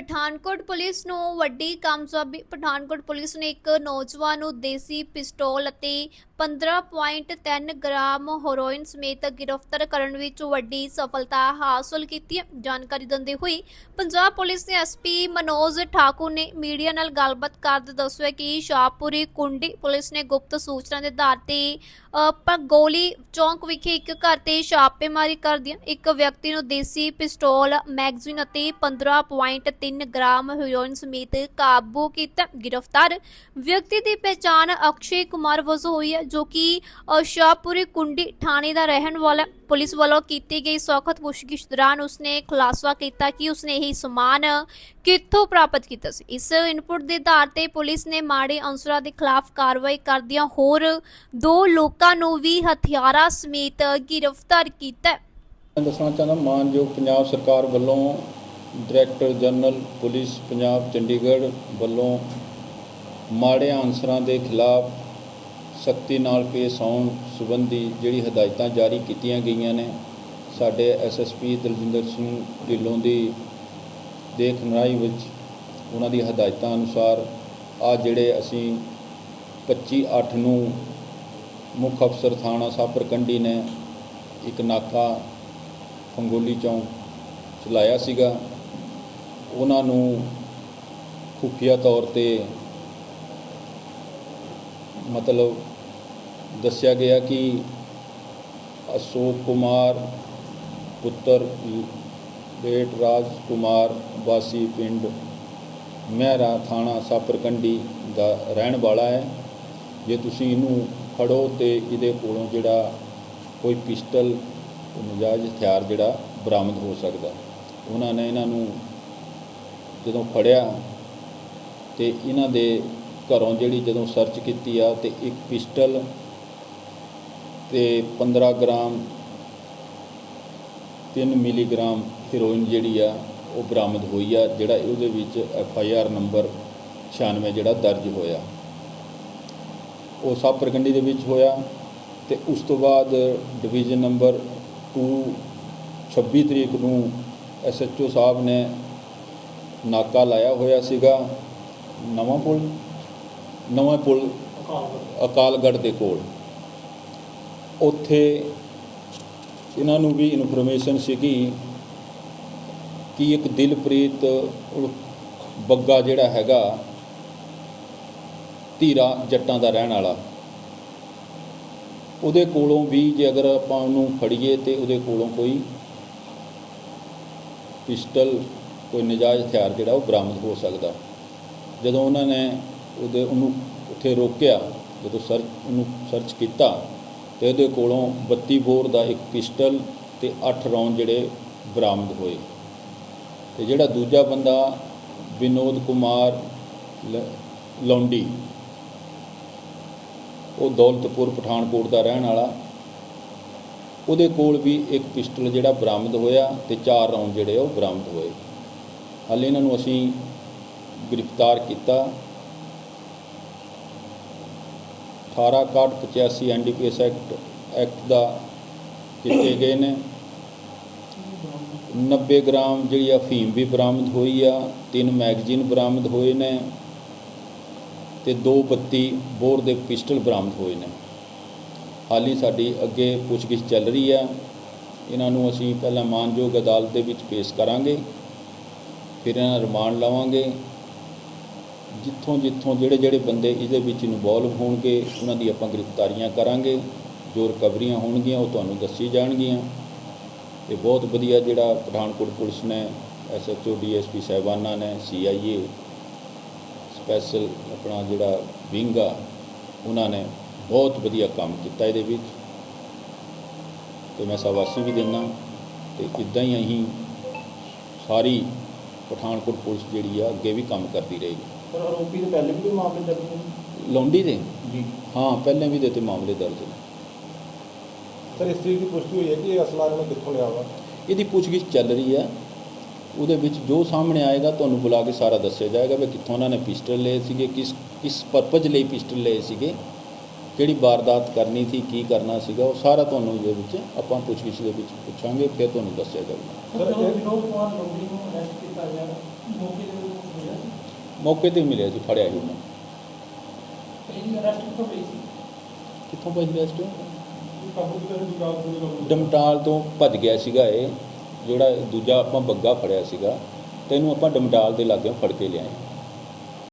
Pathankot police ਨੂੰ ਵੱਡੀ ਕਾਮਯਾਬੀ ਪਠਾਨਕੋਟ ਪੁਲਿਸ ਨੇ ਇੱਕ ਨੌਜਵਾਨ ਨੂੰ ਦੇਸੀ ਪਿਸਤੌਲ ਅਤੇ 15.3 ਗ੍ਰਾਮ ਹੈਰੋਇਨ ਸਮੇਤ ਗ੍ਰਿਫਤਾਰ ਕਰਨ ਵਿੱਚ ਵੱਡੀ ਸਫਲਤਾ ਹਾਸਲ ਕੀਤੀ ਹੈ। ਜਾਣਕਾਰੀ ਦਿੰਦੇ ਹੋਏ ਪੰਜਾਬ ਪੁਲਿਸ ਦੇ ਐਸਪੀ ਮਨੋਜ ਠਾਕੁਰ ਨੇ ਮੀਡੀਆ ਨਾਲ ਗੱਲਬਾਤ ਕਰਦੇ ਦੱਸਿਆ ਕਿ ਸ਼ਾਹਪੁਰੀ ਕੁੰਡੀ ਪੁਲਿਸ ਨੇ ਗੁਪਤ ਸੂਚਨਾ ਦੇ ਆਧਾਰ ਤੇ ਅ, ਪਗੋਲੀ ਚੌਂਕ ਵਿਖੇ ਇੱਕ ਘਰ ਤੇ ਛਾਪੇਮਾਰੀ ਕਰਦਿਆਂ ਇੱਕ ਵਿਅਕਤੀ ਨੂੰ ਦੇਸੀ ਪਿਸਤੌਲ ਮੈਗਜ਼ੀਨ ਅਤੇ 15.3 ਗ੍ਰਾਮ ਹੈਰੋਇਨ ਸਮੇਤ ਕਾਬੂ ਕੀਤਾ। ਗ੍ਰਿਫਤਾਰ ਵਿਅਕਤੀ ਦੀ ਪਛਾਣ ਅਕਸ਼ੇ ਕੁਮਾਰ ਵਜੋਂ ਹੋਈ ਹੈ, ਜੋ ਕਿ ਸ਼ਾਹਪੁਰੀ ਕੁੰਡੀ ਥਾਣੇ ਦਾ ਰਹਿਣ ਵਾਲਾ ਪੁਲਿਸ ਵੱਲੋਂ ਕੀਤੀ ਗਈ ਸੌਖਤ ਪੁੱਛਗਿੱਛ ਦੌਰਾਨ ਉਸਨੇ ਖੁਲਾਸਾ ਕੀਤਾ ਕਿ ਉਸਨੇ ਇਹ ਸਮਾਨ ਕਿੱਥੋਂ ਪ੍ਰਾਪਤ ਕੀਤਾ ਸੀ। ਇਸ ਇਨਪੁਟ ਦੇ ਆਧਾਰ ਤੇ ਪੁਲਿਸ ਨੇ ਮਾੜੇ ਅਨਸਰਾਂ ਦੇ ਖਿਲਾਫ ਕਾਰਵਾਈ ਕਰਦਿਆਂ ਹੋਰ ਦੋ ਲੋਕਾਂ ਨੂੰ ਵੀ ਹਥਿਆਰਾਂ ਸਮੇਤ ਗ੍ਰਿਫਤਾਰ ਕੀਤਾ ਦੱਸਣਾ ਚਾਹੁੰਦਾ, ਮਾਨਯੋਗ ਪੰਜਾਬ ਸਰਕਾਰ ਵੱਲੋਂ director general police Punjab Chandigarh ਵੱਲੋਂ ਮਾੜੇ ਅਨਸਰਾਂ ਦੇ ਖਿਲਾਫ ਸਖਤੀ ਨਾਲ ਪੇਸ਼ ਆਉਣ ਸੰਬੰਧੀ ਜਿਹੜੀ ਹਦਾਇਤਾਂ ਜਾਰੀ ਕੀਤੀਆਂ ਗਈਆਂ ਨੇ, ਸਾਡੇ ਐਸਐਸਪੀ ਦਲਜਿੰਦਰ ਸਿੰਘ ਢਿੱਲੋਂ ਦੀ ਦੇਖ ਵਿੱਚ ਉਹਨਾਂ ਦੀ ਹਦਾਇਤਾਂ ਅਨੁਸਾਰ ਆ ਜਿਹੜੇ ਅਸੀਂ 25 8 ਨੂੰ ਮੁੱਖ ਅਫਸਰ ਥਾਣਾ ਸਾਪਰਕੰਡੀ ਨੇ ਇੱਕ ਨਾਕਾ ਫੰਗੋਲੀ ਚੌਂਕ ਚਲਾਇਆ ਸੀਗਾ। ਉਹਨਾਂ ਨੂੰ ਖੁਫੀਆ ਤੌਰ ਤੇ ਮਤਲਬ ਦੱਸਿਆ ਗਿਆ ਕਿ ਅਸ਼ੋਕ ਕੁਮਾਰ ਪੁੱਤਰ ਬੇਟ ਰਾਜ ਕੁਮਾਰ ਵਾਸੀ ਪਿੰਡ ਮਹਿਰਾ ਥਾਣਾ ਸਾਪਰਕੰਡੀ ਦਾ ਰਹਿਣ ਵਾਲਾ ਹੈ। ਜੇ ਤੁਸੀਂ ਇਹਨੂੰ ਫੜੋ ਤੇ ਇਹਦੇ ਕੋਲੋਂ ਜਿਹੜਾ ਕੋਈ ਪਿਸਟਲ ਨਜਾਇਜ਼ ਹਥਿਆਰ ਜਿਹੜਾ ਬਰਾਮਦ ਹੋ ਸਕਦਾ। ਉਹਨਾਂ ਨੇ ਇਹਨਾਂ ਨੂੰ ਜਦੋਂ ਫੜਿਆ ਤੇ ਇਹਨਾਂ ਦੇ ਘਰੋਂ ਜਿਹੜੀ ਜਦੋਂ ਸਰਚ ਕੀਤੀ ਆ ਤੇ ਇੱਕ ਪਿਸਟਲ ਤੇ 15 ਗ੍ਰਾਮ 3 ਮਿਲੀਗ੍ਰਾਮ ਹੀਰੋਇਨ ਜਿਹੜੀ ਆ ਉਹ ਬਰਾਮਦ ਹੋਈ ਆ, ਜਿਹੜਾ ਉਹਦੇ ਵਿੱਚ ਐਫ ਆਈ ਆਰ ਨੰਬਰ 96 ਜਿਹੜਾ ਦਰਜ ਹੋਇਆ। ਉਹ ਸਭ ਪ੍ਰਗੰਡੀ ਦੇ ਵਿੱਚ ਹੋਇਆ ਤੇ ਉਸ ਤੋਂ ਬਾਅਦ ਡਿਵੀਜ਼ਨ ਨੰਬਰ 2 26 ਤਰੀਕ ਨੂੰ ਐਸਐਚਓ ਸਾਹਿਬ ਨੇ ਨਾਕਾ ਲਾਇਆ ਹੋਇਆ ਸੀਗਾ ਨਵਾਂ ਪੁਲ ਨਵਾਂ ਪੁਲ ਅਕਾਲਗੜ੍ਹ ਦੇ ਕੋਲ। ਉੱਥੇ ਇਹਨਾਂ ਨੂੰ ਵੀ ਇਨਫੋਰਮੇਸ਼ਨ ਸੀਗੀ ਕਿ ਇੱਕ ਦਿਲਪ੍ਰੀਤ ਉਰਫ ਬੱਗਾ ਜਿਹੜਾ ਹੈਗਾ, ਧੀਰਾ ਜੱਟਾਂ ਦਾ ਰਹਿਣ ਵਾਲਾ। ਉਹਦੇ ਕੋਲੋਂ ਵੀ ਜੇ ਅਗਰ ਆਪਾਂ ਉਹਨੂੰ ਫੜੀਏ ਤੇ ਉਹਦੇ ਕੋਲੋਂ ਕੋਈ ਪਿਸਟਲ ਕੋਈ ਨਜਾਇਜ਼ ਹਥਿਆਰ ਜਿਹੜਾ ਉਹ ਬਰਾਮਦ ਹੋ ਸਕਦਾ। ਜਦੋਂ ਉਹਨਾਂ ਨੇ ਉਹਦੇ ਉਹਨੂੰ ਉੱਥੇ ਰੋਕਿਆ, ਜਦੋਂ ਸਰਚ ਉਹਨੂੰ ਸਰਚ ਕੀਤਾ, ਤੇ ਉਹਦੇ ਕੋਲੋਂ 32 ਬੋਰ ਦਾ ਇੱਕ ਪਿਸਟਲ ਤੇ 8 ਰੌਂਡ ਜਿਹੜੇ ਬਰਾਮਦ ਹੋਏ। ਤੇ ਜਿਹੜਾ ਦੂਜਾ ਬੰਦਾ ਵਿਨੋਦ ਕੁਮਾਰ ਲ- ਲੌਂਡੀ, ਉਹ ਦੌਲਤਪੁਰ ਪਠਾਨਕੋਟ ਦਾ ਰਹਿਣ ਵਾਲਾ। ਉਹਦੇ ਕੋਲ ਵੀ ਇੱਕ ਪਿਸਟਲ ਜਿਹੜਾ ਬਰਾਮਦ ਹੋਇਆ ਤੇ ਚਾਰ ਰੌਂਡ ਜਿਹੜੇ ਉਹ ਬਰਾਮਦ ਹੋਏ। ਹਾਲੇ ਇਹਨਾਂ ਨੂੰ ਅਸੀਂ ਗ੍ਰਿਫਤਾਰ ਕੀਤਾ। 1885 ਐਨਡੀਪੀਐਸ ਐਕਟ ਐਕਟ ਦਾ ਕੀਤੇ ਗਏ ਨੇ। 90 ਗ੍ਰਾਮ ਜਿਹੜੀ ਅਫੀਮ ਵੀ ਬਰਾਮਦ ਹੋਈ ਆ, ਤਿੰਨ ਮੈਗਜ਼ੀਨ ਬਰਾਮਦ ਹੋਏ ਨੇ ਤੇ 232 ਬੋਰ ਦੇ ਪਿਸਟਲ ਬਰਾਮਦ ਹੋਏ ਨੇ। ਹਾਲੀ ਸਾਡੀ ਅੱਗੇ ਪੁੱਛਗਿੱਛ ਚੱਲ ਰਹੀ ਆ। ਇਹਨਾਂ ਨੂੰ ਅਸੀਂ ਪਹਿਲਾਂ ਮਾਨਯੋਗ ਅਦਾਲਤ ਦੇ ਵਿੱਚ ਪੇਸ਼ ਕਰਾਂਗੇ। ਫਿਰ ਇਹਨਾਂ ਰਿਮਾਂਡ ਲਵਾਂਗੇ। ਜਿੱਥੋਂ ਜਿੱਥੋਂ ਜਿਹੜੇ ਜਿਹੜੇ ਬੰਦੇ ਇਹਦੇ ਵਿੱਚ ਇਨਵੋਲਵ ਹੋਣਗੇ, ਉਹਨਾਂ ਦੀ ਆਪਾਂ ਗ੍ਰਿਫਤਾਰੀਆਂ ਕਰਾਂਗੇ। ਜੋ ਰਿਕਵਰੀਆਂ ਹੋਣਗੀਆਂ, ਉਹ ਤੁਹਾਨੂੰ ਦੱਸੀ ਜਾਣਗੀਆਂ। ਤੇ ਬਹੁਤ ਵਧੀਆ ਜਿਹੜਾ ਪਠਾਨਕੋਟ ਪੁਲਿਸ ਨੇ ਐਸਐਚਓ ਡੀਐਸਪੀ ਸਾਹਿਬਾਨਾਂ ਨੇ ਸੀਆਈਏ ਸਪੈਸ਼ਲ ਆਪਣਾ ਜਿਹੜਾ ਵਿੰਗ ਆ, ਉਹਨਾਂ ਨੇ ਬਹੁਤ ਵਧੀਆ ਕੰਮ ਕੀਤਾ ਇਹਦੇ ਵਿੱਚ। ਤੇ ਮੈਂ ਸ਼ਾਬਾਸ਼ੀ ਵੀ ਦਿੰਦਾ। ਤੇ ਇਦਾਂ ਹੀ ਅਸੀਂ ਸਾਰੀ ਪਠਾਨਕੋਟ ਪੁਲਿਸ ਜਿਹੜੀ ਆ ਅੱਗੇ ਵੀ ਕੰਮ ਕਰਦੀ ਰਹੇਗੀ। ਪਰ ਆਰੋਪੀ ਦੇ ਪਹਿਲੇ ਵੀ ਕੋਈ ਮਾਮਲੇ ਦਰਜ ਨੇ? ਲੌਂਡੀ ਦੇ? ਜੀ। ਹਾਂ ਪਹਿਲੇ ਵੀ ਦੇ ਤੇ ਮਾਮਲੇ ਦਰਜ ਨੇ। ਸਰ ਇਸ ਚੀਜ਼ ਦੀ ਪੁਸ਼ਟੀ ਹੋਈ ਹੈ ਕਿ ਇਹ ਅਸਲਾ ਇਹਨਾਂ ਕਿੱਥੋਂ ਲਿਆ ਵਾ? ਇਹਦੀ ਪੁੱਛਗਿੱਛ ਚੱਲ ਰਹੀ ਹੈ। ਉਹਦੇ ਵਿੱਚ ਜੋ ਸਾਹਮਣੇ ਆਏਗਾ ਤੁਹਾਨੂੰ ਬੁਲਾ ਕੇ ਸਾਰਾ ਦੱਸਿਆ ਜਾਏਗਾ ਵੀ ਕਿੱਥੋਂ ਉਹਨਾਂ ਨੇ ਪਿਸਟਲ ਲਏ ਸੀਗੇ ਕਿਸ ਕਿਸ ਪਰਪਸ ਲਈ ਪਿਸਟਲ ਲਏ ਸੀਗੇ। ਕਿਹੜੀ ਵਾਰਦਾਤ ਕਰਨੀ ਸੀ ਕੀ ਕਰਨਾ ਸੀਗਾ ਉਹ ਸਾਰਾ ਤੁਹਾਨੂੰ ਇਹਦੇ ਵਿੱਚ ਆਪਾਂ ਪੁੱਛਗਿੱਛ ਦੇ ਵਿੱਚ ਪੁੱਛਾਂਗੇ ਫਿਰ ਤੁਹਾਨੂੰ ਦੱਸਿਆ ਜਾਊਗਾ। ਮੌਕੇ ਤੇ ਹੀ ਮਿਲਿਆ ਸੀ? ਫੜਿਆ ਸੀ ਉਹਨੂੰ। ਕਿੱਥੋਂ ਭੱਜ ਗਿਆ ਸੀ ਕਾਬੂ ਕੀਤਾ ਸੀ ਜੁਗਾਲ ਪੁਲਿਸ ਕਾਬੂ ਡਮਟਾਲ ਤੋਂ ਭੱਜ ਗਿਆ ਸੀਗਾ ਇਹ ਜਿਹੜਾ ਦੂਜਾ ਆਪਾਂ ਬੱਗਾ ਫੜਿਆ ਸੀਗਾ ਤੈਨੂੰ ਆਪਾਂ ਡਮਟਾਲ ਦੇ ਲਾਗੇ ਫੜ ਕੇ ਲਿਆਏ।